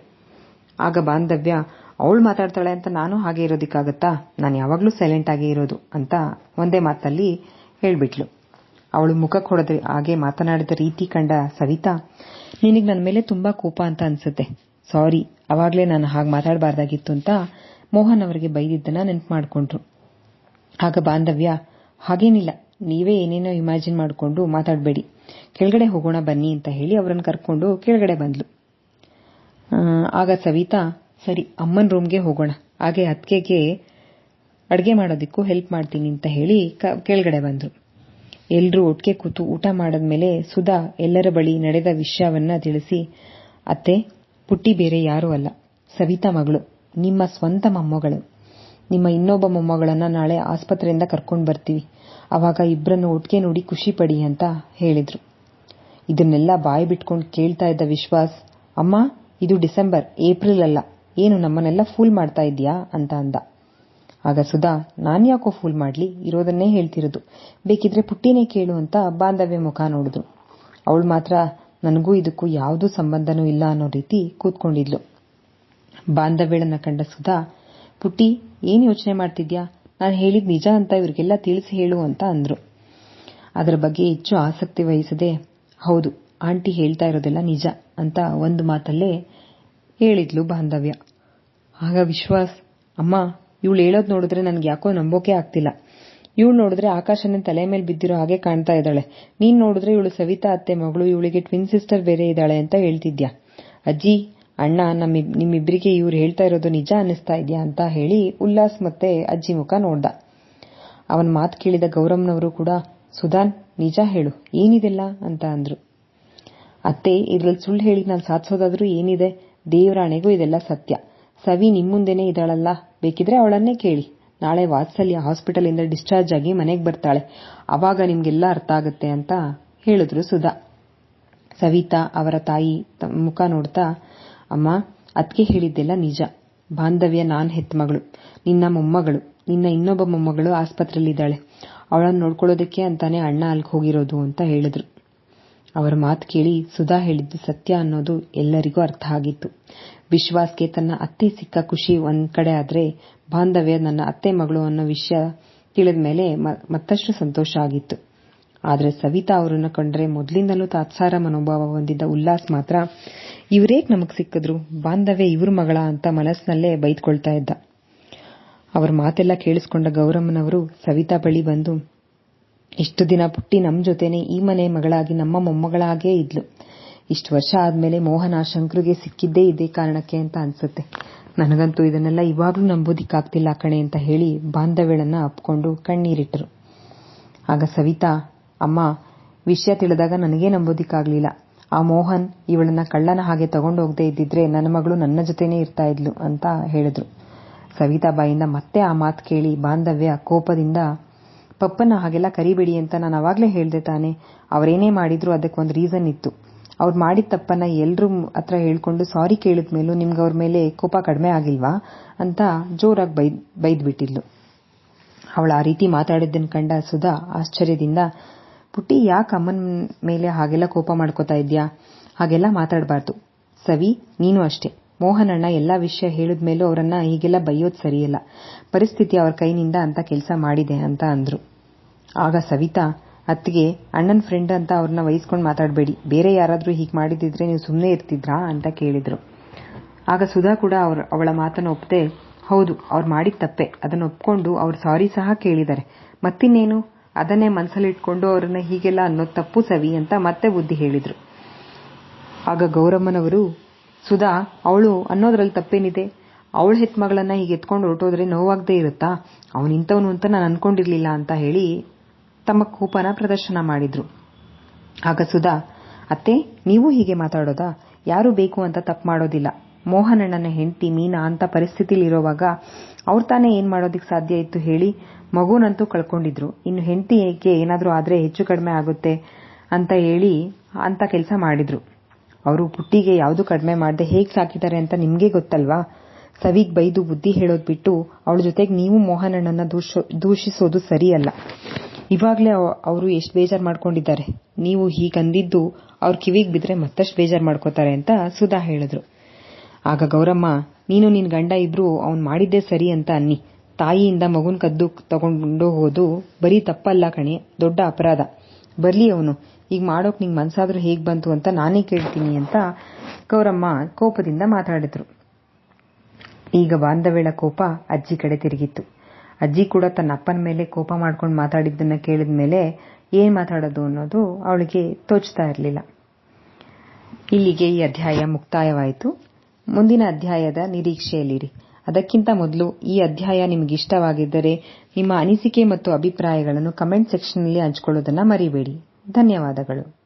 ಆಗ ಬಾಂಧವ್ಯ, ಅವಳು ಮಾತಾಡ್ತಾಳೆ ಅಂತ ನಾನು ಹಾಗೆ ಇರೋದಿಕ್ಕಾಗತ್ತಾ? ನಾನು ಯಾವಾಗ್ಲೂ ಸೈಲೆಂಟ್ ಆಗಿ ಇರೋದು ಅಂತ ಒಂದೇ ಮಾತಲ್ಲಿ ಹೇಳ್ಬಿಟ್ಲು. ಅವಳು ಮುಖ ಕೊಡದ ಹಾಗೆ ಮಾತನಾಡಿದ ರೀತಿ ಕಂಡ ಸವಿತಾ, ನಿನಗೆ ನನ್ನ ಮೇಲೆ ತುಂಬಾ ಕೋಪ ಅಂತ ಅನ್ಸುತ್ತೆ. ಸಾರಿ ಅವಾಗ್ಲೇ ನಾನು ಹಾಗೆ ಮಾತಾಡಬಾರ್ದಾಗಿತ್ತು ಅಂತ ಮೋಹನ್ ಅವರಿಗೆ ಬೈದಿದ್ದನ್ನ ನೆನ್ಪು ಮಾಡ್ಕೊಂಡ್ರು ಆಗ ಬಾಂಧವ್ಯ, ಹಾಗೇನಿಲ್ಲ, ನೀವೇ ಏನೇನೋ ಇಮ್ಯಾಜಿನ್ ಮಾಡ್ಕೊಂಡು ಮಾತಾಡಬೇಡಿ. ಕೆಳಗಡೆ ಹೋಗೋಣ ಬನ್ನಿ ಅಂತ ಹೇಳಿ ಅವರನ್ನು ಕರ್ಕೊಂಡು ಕೆಳಗಡೆ ಬಂದ್ಲು. ಆಗ ಸವಿತಾ, ಸರಿ, ಅಮ್ಮನ ರೂಮ್ಗೆ ಹೋಗೋಣ. ಹಾಗೆ ಅತ್ತಿಗೆಗೆ ಅಡುಗೆ ಮಾಡೋದಕ್ಕೂ ಹೆಲ್ಪ್ ಮಾಡ್ತೀನಿ ಅಂತ ಹೇಳಿ ಕೆಳಗಡೆ ಬಂದ್ರು. ಎಲ್ಲರೂ ಒಟ್ಟಿಗೆ ಕೂತು ಊಟ ಮಾಡಿದ್ಮೇಲೆ ಸುಧಾ ಎಲ್ಲರ ಬಳಿ ನಡೆದ ವಿಷಯವನ್ನ ತಿಳಿಸಿ, ಅತ್ತೆ ಪುಟ್ಟಿ ಬೇರೆ ಯಾರೂ ಅಲ್ಲ. ಸವಿತಾ ಮಗಳು, ನಿಮ್ಮ ಸ್ವಂತ ಮೊಮ್ಮಗಳು. ನಿಮ್ಮ ಇನ್ನೊಬ್ಬ ಮೊಮ್ಮಗಳನ್ನ ನಾಳೆ ಆಸ್ಪತ್ರೆಯಿಂದ ಕರ್ಕೊಂಡು ಬರ್ತೀವಿ. ಅವಾಗ ಇಬ್ಬರನ್ನು ಒಟ್ಟಿಗೆ ನೋಡಿ ಖುಷಿ ಪಡಿ ಅಂತ ಹೇಳಿದ್ರು. ಇದನ್ನೆಲ್ಲ ಬಾಯಿ ಬಿಟ್ಕೊಂಡು ಕೇಳ್ತಾ ಇದ್ದ ವಿಶ್ವಾಸ್, ಅಮ್ಮ, ಇದು ಡಿಸೆಂಬರ್, ಏಪ್ರಿಲ್ ಅಲ್ಲ. ಏನು ನಮ್ಮನ್ನೆಲ್ಲ ಫೂಲ್ ಮಾಡ್ತಾ ಇದೀಯಾ ಅಂತ ಅಂದ. ಆಗ ಸುಧಾ, ನಾನು ಯಾಕೋ ಫೂಲ್ ಮಾಡ್ಲಿ? ಇರೋದನ್ನೇ ಹೇಳ್ತಿರೋದು. ಬೇಕಿದ್ರೆ ಪುಟ್ಟಿನೇ ಕೇಳು ಅಂತ ಬಾಂಧವ್ಯ ಮುಖ ನೋಡಿದ್ರು. ಅವಳು ಮಾತ್ರ ನನಗೂ ಇದಕ್ಕೂ ಯಾವುದೂ ಸಂಬಂಧನೂ ಇಲ್ಲ ಅನ್ನೋ ರೀತಿ ಕೂತ್ಕೊಂಡಿದ್ಲು. ಬಾಂಧವ್ಯಳನ್ನ ಕಂಡ ಸುಧಾ, ಪುಟ್ಟಿ, ಏನ್ ಯೋಚನೆ ಮಾಡ್ತಿದ್ಯಾ? ನಾನು ಹೇಳಿದ ನಿಜ ಅಂತ ಇವರಿಗೆಲ್ಲ ತಿಳಿಸಿ ಹೇಳು ಅಂತ ಅಂದ್ರು. ಅದರ ಬಗ್ಗೆ ಹೆಚ್ಚು ಆಸಕ್ತಿ ವಹಿಸದೆ, ಹೌದು, ಆಂಟಿ ಹೇಳ್ತಾ ಇರೋದೆಲ್ಲ ನಿಜ ಅಂತ ಒಂದು ಮಾತಲ್ಲೇ ಹೇಳಿದ್ಲು ಬಾಂಧವ್ಯ. ಆಗ ವಿಶ್ವಾಸ್, ಅಮ್ಮ, ಇವಳು ಹೇಳೋದ್ ನೋಡಿದ್ರೆ ನನ್ಗೆ ಯಾಕೋ ನಂಬೋಕೆ ಆಗ್ತಿಲ್ಲ. ಇವಳು ನೋಡಿದ್ರೆ ಆಕಾಶನೇ ತಲೆ ಮೇಲೆ ಬಿದ್ದಿರೋ ಹಾಗೆ ಕಾಣ್ತಾ ಇದ್ದಾಳೆ. ನೀನ್ ನೋಡಿದ್ರೆ ಇವಳು ಸವಿತಾ ಅತ್ತೆ, ಮಗಳು ಇವಳಿಗೆ ಟ್ವಿನ್ ಸಿಸ್ಟರ್ ಬೇರೆ ಇದ್ದಾಳೆ ಅಂತ ಹೇಳ್ತಿದ್ಯಾ? ಅಜ್ಜಿ, ಅಣ್ಣ ನಮ್ಮ ನಿಮ್ಮಿಬ್ಬರಿಗೆ ಇವ್ರು ಹೇಳ್ತಾ ಇರೋದು ನಿಜ ಅನಿಸ್ತಾ ಇದ್ಯಾ ಅಂತ ಹೇಳಿ ಉಲ್ಲಾಸ್ ಮತ್ತೆ ಅಜ್ಜಿ ಮುಖ ನೋಡ್ದ. ಅವನ ಮಾತು ಕೇಳಿದ ಗೌರಮ್ನವರು ಕೂಡ ಸುಧಾನ್ ನಿಜ ಹೇಳು, ಏನಿದೆಲ್ಲ? ಅಂತ ಅಂದ್ರು. ಅತ್ತೆ ಇದ್ರಲ್ಲಿ ಸುಳ್ಳು ಹೇಳಿ ನಾನು ಸಾಧಿಸೋದಾದ್ರೂ ಏನಿದೆ? ದೇವರಾಣೆಗೂ ಇದೆಲ್ಲ ಸತ್ಯ. ಸವಿ ನಿಮ್ಮುಂದೆನೇ ಇದ್ದಾಳಲ್ಲ, ಬೇಕಿದ್ರೆ ಅವಳನ್ನೇ ಕೇಳಿ. ನಾಳೆ ವಾತ್ಸಲ್ಯ ಹಾಸ್ಪಿಟಲಿಂದ ಡಿಸ್ಚಾರ್ಜ್ ಆಗಿ ಮನೆಗೆ ಬರ್ತಾಳೆ. ಅವಾಗ ನಿಮ್ಗೆಲ್ಲ ಅರ್ಥ ಆಗುತ್ತೆ ಅಂತ ಹೇಳಿದ್ರು ಸುಧಾ. ಸವಿತಾ ಅವರ ತಾಯಿ ಮುಖ ನೋಡ್ತಾ, ಅಮ್ಮ, ಅದ್ಕೆ ಹೇಳಿದ್ದೆಲ್ಲ ನಿಜ. ಬಾಂಧವ್ಯ ನಾನ್ ಹೆತ್ ಮಗಳು, ನಿನ್ನ ಮೊಮ್ಮಗಳು, ನಿನ್ನ ಇನ್ನೊಬ್ಬ ಮೊಮ್ಮಗಳು ಆಸ್ಪತ್ರೆಯಲ್ಲಿದ್ದಾಳೆ ಅವಳನ್ನು ನೋಡ್ಕೊಳ್ಳೋದಕ್ಕೆ ಅಂತಾನೆ ಅಣ್ಣ ಅಲ್ಲಿಗೆ ಹೋಗಿರೋದು ಅಂತ ಹೇಳಿದ್ರು. ಅವರ ಮಾತು ಕೇಳಿ ಸುಧಾ ಹೇಳಿದ್ದು ಸತ್ಯ ಅನ್ನೋದು ಎಲ್ಲರಿಗೂ ಅರ್ಥ ಆಗಿತ್ತು. ವಿಶ್ವಾಸ್ಗೆ ತನ್ನ ಅತ್ತೆ ಸಿಕ್ಕ ಖುಷಿ ಒಂದ್ ಕಡೆ ಆದ್ರೆ ಬಾಂಧವ್ಯ ನನ್ನ ಅತ್ತೆ ಮಗಳು ಅನ್ನೋ ವಿಷಯ ತಿಳಿದ ಮೇಲೆ ಮತ್ತಷ್ಟು ಸಂತೋಷ ಆಗಿತ್ತು. ಆದ್ರೆ ಸವಿತಾ ಅವರನ್ನು ಕಂಡ್ರೆ ಮೊದಲಿಂದಲೂ ತಾತ್ಸಾರ ಮನೋಭಾವ ಹೊಂದಿದ್ದ ಉಲ್ಲಾಸ್ ಮಾತ್ರ, ಇವರೇಕ್ ನಮಗೆ ಸಿಕ್ಕಿದ್ರು? ಬಾಂಧವ್ಯ ಇವ್ರ ಮಗಳ ಅಂತ ಮನಸ್ಸಿನಲ್ಲೇ ಬೈದ್ಕೊಳ್ತಾ ಇದ್ದ. ಅವರ ಮಾತೆಲ್ಲ ಕೇಳಿಸ್ಕೊಂಡ ಗೌರಮ್ಮನವರು ಸವಿತಾ ಬಳಿ ಬಂದು ಇಷ್ಟು ದಿನ ಪುಟ್ಟಿ ನಮ್ಮ ಜೊತೆನೆ ಈ ಮನೆ ಮಗಳಾಗಿ ನಮ್ಮ ಮೊಮ್ಮಗಳಾಗೇ ಇದ್ಲು. ಇಷ್ಟು ವರ್ಷ ಆದ್ಮೇಲೆ ಮೋಹನ ಶಂಕರ್ಗೆ ಸಿಕ್ಕಿದ್ದೇ ಇದೇ ಕಾರಣಕ್ಕೆ ಅಂತ ಅನ್ಸುತ್ತೆ. ನನಗಂತೂ ಇದನ್ನೆಲ್ಲ ಇವಾಗ್ಲೂ ನಂಬೋದಿಕ್ಕಾಗ್ತಿಲ್ಲ ಕಣೆ ಅಂತ ಹೇಳಿ ಬಾಂಧವ್ಯಳನ್ನ ಅಪ್ಕೊಂಡು ಕಣ್ಣೀರಿಟ್ಟರು. ಆಗ ಸವಿತಾ, ಅಮ್ಮ, ವಿಷಯ ತಿಳಿದಾಗ ನನಗೇ ನಂಬೋದಿಕ್ಕಾಗ್ಲಿಲ್ಲ. ಆ ಮೋಹನ್ ಇವಳನ್ನ ಕಳ್ಳನ ಹಾಗೆ ತಗೊಂಡೋಗದೆ ಇದ್ದಿದ್ರೆ ನನ್ನ ಮಗಳು ನನ್ನ ಜೊತೆನೇ ಇರ್ತಾ ಇದ್ಲು, ಅಂತ ಹೇಳಿದ್ರು. ಸವಿತಾ ಬಾಯಿಂದ ಮತ್ತೆ ಆ ಮಾತು ಕೇಳಿ ಬಾಂಧವ್ಯ ಕೋಪದಿಂದ ಪಪ್ಪನ ಹಾಗೆಲ್ಲ ಕರಿಬೇಡಿ ಅಂತ ನಾನು ಅವಾಗಲೇ ಹೇಳ್ದೆ ತಾನೆ. ಅವರೇನೇ ಮಾಡಿದ್ರು ಅದಕ್ಕೆ ಒಂದು ರೀಸನ್ ಇತ್ತು. ಅವ್ರು ಮಾಡಿದ ತಪ್ಪನ್ನ ಎಲ್ಲರೂ ಹತ್ರ ಹೇಳ್ಕೊಂಡು ಸಾರಿ ಕೇಳಿದ್ಮೇಲೂ ನಿಮ್ಗೆ ಅವ್ರ ಮೇಲೆ ಕೋಪ ಕಡಿಮೆ ಆಗಿಲ್ವಾ ಅಂತ ಜೋರಾಗಿ ಬೈ ಬೈದ್ಬಿಟ್ಟಿದ್ಲು. ಅವಳು ಆ ರೀತಿ ಮಾತಾಡಿದ್ದನ್ನು ಕಂಡ ಸುಧಾ ಆಶ್ಚರ್ಯದಿಂದ, ಪುಟ್ಟಿ, ಯಾಕೆ ಅಮ್ಮನ ಮೇಲೆ ಹಾಗೆಲ್ಲ ಕೋಪ ಮಾಡ್ಕೋತಾ ಇದ್ಯಾ? ಹಾಗೆಲ್ಲ ಮಾತಾಡಬಾರ್ದು. ಸವಿ, ನೀನು ಅಷ್ಟೇ. ಮೋಹನ್ ಅಣ್ಣ ಎಲ್ಲಾ ವಿಷಯ ಹೇಳಿದ್ಮೇಲೂ ಅವರನ್ನ ಹೀಗೆಲ್ಲ ಬೈಯೋದು ಸರಿಯಲ್ಲ. ಪರಿಸ್ಥಿತಿ ಅವ್ರ ಕೈನಿಂದ ಅಂತ ಕೆಲಸ ಮಾಡಿದೆ ಅಂತ ಅಂದ್ರು. ಆಗ ಸವಿತಾ, ಅತ್ತಿಗೆ, ಅಣ್ಣನ್ ಫ್ರೆಂಡ್ ಅಂತ ಅವ್ರನ್ನ ವಹಿಸ್ಕೊಂಡು ಮಾತಾಡಬೇಡಿ. ಬೇರೆ ಯಾರಾದರೂ ಹೀಗೆ ಮಾಡಿದಿದ್ರೆ ನೀವು ಸುಮ್ಮನೆ ಇರ್ತಿದ್ರಾ? ಅಂತ ಕೇಳಿದ್ರು. ಆಗ ಸುಧಾ ಕೂಡ ಅವ್ರ, ಅವಳ ಮಾತನ್ನು ಒಪ್ಪದೆ ಹೌದು, ಅವ್ರು ಮಾಡಿದ ತಪ್ಪೆ. ಅದನ್ನು ಒಪ್ಕೊಂಡು ಅವ್ರು ಸಾರಿ ಸಹ ಕೇಳಿದ್ದಾರೆ ಮತ್ತಿನ್ನೇನು? ಅದನ್ನೇ ಮನಸ್ಸಲ್ಲಿಟ್ಕೊಂಡು ಅವ್ರನ್ನ ಹೀಗೆಲ್ಲ ಅನ್ನೋದು ತಪ್ಪು ಸವಿ ಅಂತ ಮತ್ತೆ ಬುದ್ಧಿ ಹೇಳಿದ್ರು. ಆಗ ಗೌರಮ್ಮನವರು, ಸುಧಾ, ಅವಳು ಅನ್ನೋದ್ರಲ್ಲಿ ತಪ್ಪೇನಿದೆ? ಅವಳ ಹೆತ್ಮಗಳನ್ನ ಹೀಗೆ ಎತ್ಕೊಂಡು ಹೊರಟೋದ್ರೆ ನೋವಾಗದೇ ಇರುತ್ತಾ? ಅವನಿಂತವನು ಅಂತ ನಾನು ಅನ್ಕೊಂಡಿರ್ಲಿಲ್ಲ ಅಂತ ಹೇಳಿ ತಮ್ಮ ಕೋಪನ ಪ್ರದರ್ಶನ ಮಾಡಿದ್ರು. ಆಗ ಸುಧಾ, ಅತ್ತೆ, ನೀವು ಹೀಗೆ ಮಾತಾಡೋದಾ? ಯಾರು ಬೇಕು ಅಂತ ತಪ್ಪು ಮಾಡೋದಿಲ್ಲ. ಮೋಹನಣ್ಣನ ಹೆಂಡತಿ ಮೀನಾ ಅಂತ ಪರಿಸ್ಥಿತಿಲಿರುವಾಗ ಅವ್ರ ತಾನೇ ಏನ್ ಮಾಡೋದಿಕ್ ಸಾಧ್ಯ ಇತ್ತು ಹೇಳಿ ಮಗುನಂತೂ ಕಳ್ಕೊಂಡಿದ್ರು. ಇನ್ನು ಹೆಂಡತಿಗೆ ಏನಾದ್ರೂ ಆದ್ರೆ ಹೆಚ್ಚು ಕಡಿಮೆ ಆಗುತ್ತೆ ಅಂತ ಹೇಳಿ ಅಂತ ಕೆಲಸ ಮಾಡಿದ್ರು. ಅವರು ಪುಟ್ಟಿಗೆ ಯಾವುದು ಕಡಿಮೆ ಮಾಡದೆ ಹೇಗ್ ಸಾಕಿದ್ದಾರೆ ಅಂತ ನಿಮ್ಗೆ ಗೊತ್ತಲ್ವಾ? ಸವಿಗ್ ಬೈದು ಬುದ್ಧಿ ಹೇಳೋದ್ ಬಿಟ್ಟು ಅವಳ ಜೊತೆಗೆ ನೀವು ಮೋಹನಣ್ಣನ ದೂಷಿಸೋದು ಸರಿಯಲ್ಲ. ಇವಾಗ್ಲೇ ಅವರು ಎಷ್ಟು ಬೇಜಾರು ಮಾಡ್ಕೊಂಡಿದ್ದಾರೆ. ನೀವು ಹೀಗಂದಿದ್ದು ಅವ್ರ ಕಿವಿಗೆ ಬಿದ್ರೆ ಮತ್ತಷ್ಟು ಬೇಜಾರು ಮಾಡ್ಕೋತಾರೆ ಅಂತ ಸುಧಾ ಹೇಳಿದ್ರು. ಆಗ ಗೌರಮ್ಮ, ನೀನು ನಿನ್ ಗಂಡ ಇಬ್ರು ಅವ್ನು ಮಾಡಿದ್ದೇ ಸರಿ ಅಂತ ಅನ್ನಿ. ತಾಯಿಯಿಂದ ಮಗುನ್ ಕದ್ದು ತಗೊಂಡು ಹೋದು ಬರೀ ತಪ್ಪಲ್ಲ ಕಣೆ, ದೊಡ್ಡ ಅಪರಾಧ. ಬರ್ಲಿ ಅವನು ಈಗ ಮಾಡೋಕ್ ನಿಂಗ್ ಮನ್ಸಾದ್ರೂ ಹೇಗ್ ಬಂತು ಅಂತ ನಾನೇ ಕೇಳ್ತೀನಿ ಅಂತ ಗೌರಮ್ಮ ಕೋಪದಿಂದ ಮಾತಾಡಿದ್ರು. ಈಗ ಬಾಂಧವ್ಯಳ ಕೋಪ ಅಜ್ಜಿ ಕಡೆ ತಿರುಗಿತ್ತು. ಅಜ್ಜಿ ಕೂಡ ತನ್ನ ಅಪ್ಪನ ಮೇಲೆ ಕೋಪ ಮಾಡ್ಕೊಂಡು ಮಾತಾಡಿದ್ದನ್ನ ಕೇಳಿದ ಮೇಲೆ ಏನ್ ಮಾತಾಡೋದು ಅನ್ನೋದು ಅವಳಿಗೆ ತೋಚ್ತಾ ಇರಲಿಲ್ಲ. ಇಲ್ಲಿಗೆ ಈ ಅಧ್ಯಾಯ ಮುಕ್ತಾಯವಾಯಿತು. ಮುಂದಿನ ಅಧ್ಯಾಯದ ನಿರೀಕ್ಷೆಯಲ್ಲಿರಿ. ಅದಕ್ಕಿಂತ ಮೊದಲು ಈ ಅಧ್ಯಾಯ ನಿಮಗೆ ಇಷ್ಟವಾಗಿದ್ದರೆ ನಿಮ್ಮ ಅನಿಸಿಕೆ ಮತ್ತು ಅಭಿಪ್ರಾಯಗಳನ್ನು ಕಮೆಂಟ್ ಸೆಕ್ಷನ್ನಲ್ಲಿ ಹಂಚಿಕೊಳ್ಳುವುದನ್ನು ಮರಿಬೇಡಿ. ಧನ್ಯವಾದಗಳು.